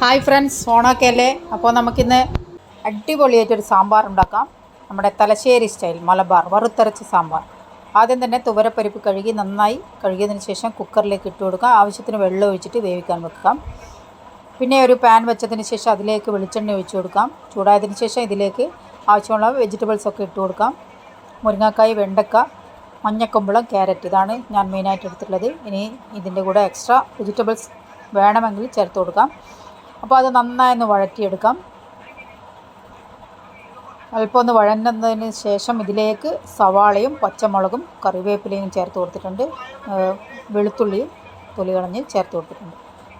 Hi friends ഓണമൊക്കെ അല്ലേ അപ്പോൾ നമുക്കിന്ന് അടിപൊളിയായിട്ടൊരു സാമ്പാർ ഉണ്ടാക്കാം. നമ്മുടെ തലശ്ശേരി സ്റ്റൈൽ മലബാർ വറുത്തരച്ച സാമ്പാർ. ആദ്യം തന്നെ തുവരപ്പരിപ്പ് കഴുകി നന്നായി കഴുകിയതിന് ശേഷം കുക്കറിലേക്ക് ഇട്ട് കൊടുക്കാം. ആവശ്യത്തിന് വെള്ളം ഒഴിച്ചിട്ട് വേവിക്കാൻ വെക്കാം. പിന്നെ ഒരു പാൻ വെച്ചതിന് ശേഷം അതിലേക്ക് വെളിച്ചെണ്ണ ഒഴിച്ചു കൊടുക്കാം. ചൂടായതിന് ശേഷം ഇതിലേക്ക് ആവശ്യമുള്ള വെജിറ്റബിൾസൊക്കെ ഇട്ട് കൊടുക്കാം. മുരിങ്ങക്കായ് വെണ്ടക്ക മഞ്ഞക്കുമ്പളം ക്യാരറ്റ്. ഇതാണ് ഞാൻ മെയിനായിട്ട് എടുത്തിട്ടുള്ളത്. ഇനി ഇതിന്റെ കൂടെ എക്സ്ട്രാ വെജിറ്റബിൾസ് വേണമെങ്കിൽ ചേർത്ത് കൊടുക്കാം. അപ്പോൾ അത് നന്നായി ഒന്ന് വഴറ്റിയെടുക്കാം. അല്പം ഒന്ന് വഴന്നതിന് ശേഷം ഇതിലേക്ക് സവാളയും പച്ചമുളകും കറിവേപ്പിലയും ചേർത്ത് കൊടുത്തിട്ടുണ്ട്. വെളുത്തുള്ളിയും തൊലി കളഞ്ഞ് ചേർത്ത് കൊടുത്തിട്ടുണ്ട്.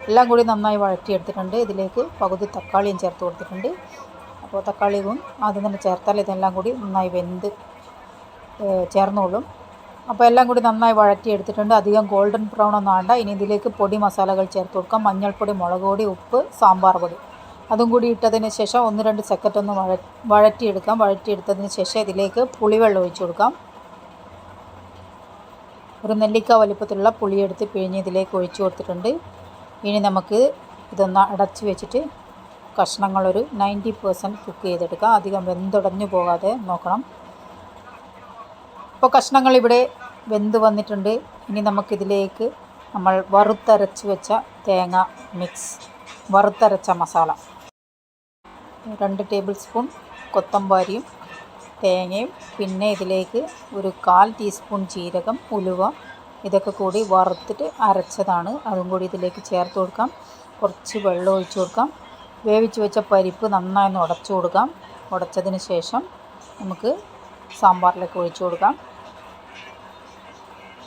എല്ലാം കൂടി നന്നായി വഴറ്റിയെടുത്തിട്ടുണ്ട്. ഇതിലേക്ക് പകുതി തക്കാളിയും ചേർത്ത് കൊടുത്തിട്ടുണ്ട്. അപ്പോൾ തക്കാളിയും ആദ്യം തന്നെ ചേർത്താൽ ഇതെല്ലാം കൂടി നന്നായി വെന്ത് ചേർന്നോളും. അപ്പോൾ എല്ലാം കൂടി നന്നായി വഴറ്റിയെടുത്തിട്ടുണ്ട്. അധികം ഗോൾഡൻ ബ്രൗൺ ഒന്നും ആണ്ട. ഇനി ഇതിലേക്ക് പൊടി മസാലകൾ ചേർത്ത് കൊടുക്കാം. മഞ്ഞൾപ്പൊടി മുളക് പൊടി ഉപ്പ് സാമ്പാർ പൊടി. അതും കൂടി ഇട്ടതിന് ശേഷം ഒന്ന് രണ്ട് സെക്കൻഡ് ഒന്ന് വഴ വഴറ്റിയെടുക്കാം. വഴറ്റിയെടുത്തതിന് ശേഷം ഇതിലേക്ക് പുളിവെള്ളം ഒഴിച്ചു കൊടുക്കാം. ഒരു നെല്ലിക്ക വലിപ്പത്തിലുള്ള പുളിയെടുത്ത് പിഴിഞ്ഞ് ഇതിലേക്ക് ഒഴിച്ചു കൊടുത്തിട്ടുണ്ട്. ഇനി നമുക്ക് ഇതൊന്ന് അടച്ചു വെച്ചിട്ട് കഷ്ണങ്ങളൊരു നയന്റി പെർസെന്റ് കുക്ക് ചെയ്തെടുക്കാം. അധികം വെന്തുടഞ്ഞു പോകാതെ നോക്കണം. അപ്പോൾ കഷ്ണങ്ങൾ ഇവിടെ വെന്ത് വന്നിട്ടുണ്ട്. ഇനി നമുക്കിതിലേക്ക് നമ്മൾ വറുത്തരച്ച് വെച്ച തേങ്ങ മിക്സ് വറുത്തരച്ച മസാല. രണ്ട് ടേബിൾ സ്പൂൺ കൊത്തമ്പാരിയും തേങ്ങയും പിന്നെ ഇതിലേക്ക് ഒരു കാൽ ടീസ്പൂൺ ജീരകം ഉലുവ ഇതൊക്കെ കൂടി വറുത്തിട്ട് അരച്ചതാണ്. അതും കൂടി ഇതിലേക്ക് ചേർത്ത് കൊടുക്കാം. കുറച്ച് വെള്ളം ഒഴിച്ച് കൊടുക്കാം. വേവിച്ച് വെച്ച പരിപ്പ് നന്നായി ഒന്ന് ഉടച്ചു കൊടുക്കാം. ഉടച്ചതിന് ശേഷം നമുക്ക് സാമ്പാറിലേക്ക് ഒഴിച്ചു കൊടുക്കാം.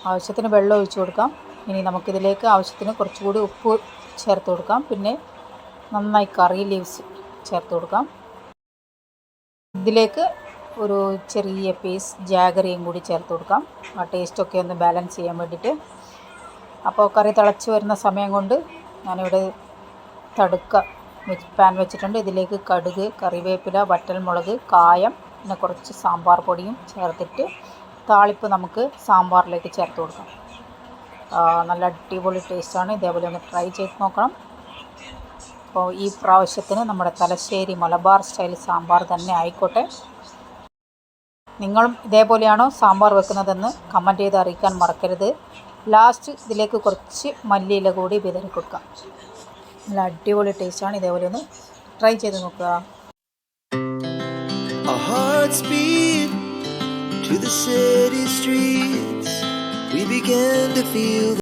ആവശ്യത്തിന് വെള്ളം ഒഴിച്ചു കൊടുക്കാം. ഇനി നമുക്കിതിലേക്ക് ആവശ്യത്തിന് കുറച്ചുകൂടി ഉപ്പ് ചേർത്ത് കൊടുക്കാം. പിന്നെ നന്നായി കറി ലീവ്സ് ചേർത്ത് കൊടുക്കാം. ഇതിലേക്ക് ഒരു ചെറിയ പീസ് ജാഗറിയും കൂടി ചേർത്ത് കൊടുക്കാം. ആ ടേസ്റ്റൊക്കെ ഒന്ന് ബാലൻസ് ചെയ്യാൻ വേണ്ടിയിട്ട്. അപ്പോൾ കറി തിളച്ച് വരുന്ന സമയം കൊണ്ട് ഞാനിവിടെ തടുക്ക പാൻ വെച്ചിട്ടുണ്ട്. ഇതിലേക്ക് കടുക് കറിവേപ്പില വറ്റൽമുളക് കായം പിന്നെ കുറച്ച് സാമ്പാർ പൊടിയും ചേർത്തിട്ട് താളിപ്പ് നമുക്ക് സാമ്പാറിലേക്ക് ചേർത്ത് കൊടുക്കാം. നല്ല അടിപൊളി ടേസ്റ്റാണ് ഇതേപോലെ ഒന്ന് ട്രൈ ചെയ്ത് നോക്കണം. അപ്പോൾ ഈ പ്രാവശ്യത്തിന് നമ്മുടെ തലശ്ശേരി മലബാർ സ്റ്റൈൽ സാമ്പാർ തന്നെ ആയിക്കോട്ടെ. നിങ്ങളും ഇതേപോലെയാണോ സാമ്പാർ വെക്കുന്നതെന്ന് കമന്റ് ചെയ്ത് അറിയിക്കാൻ മറക്കരുത്. ലാസ്റ്റ് ഇതിലേക്ക് കുറച്ച് മല്ലിയില കൂടി വിതറി കൊടുക്കാം. നല്ല അടിപൊളി ടേസ്റ്റാണ് ഇതേപോലെ ഒന്ന് ട്രൈ ചെയ്ത് നോക്കുക. A heart beat to the city streets. We began to feel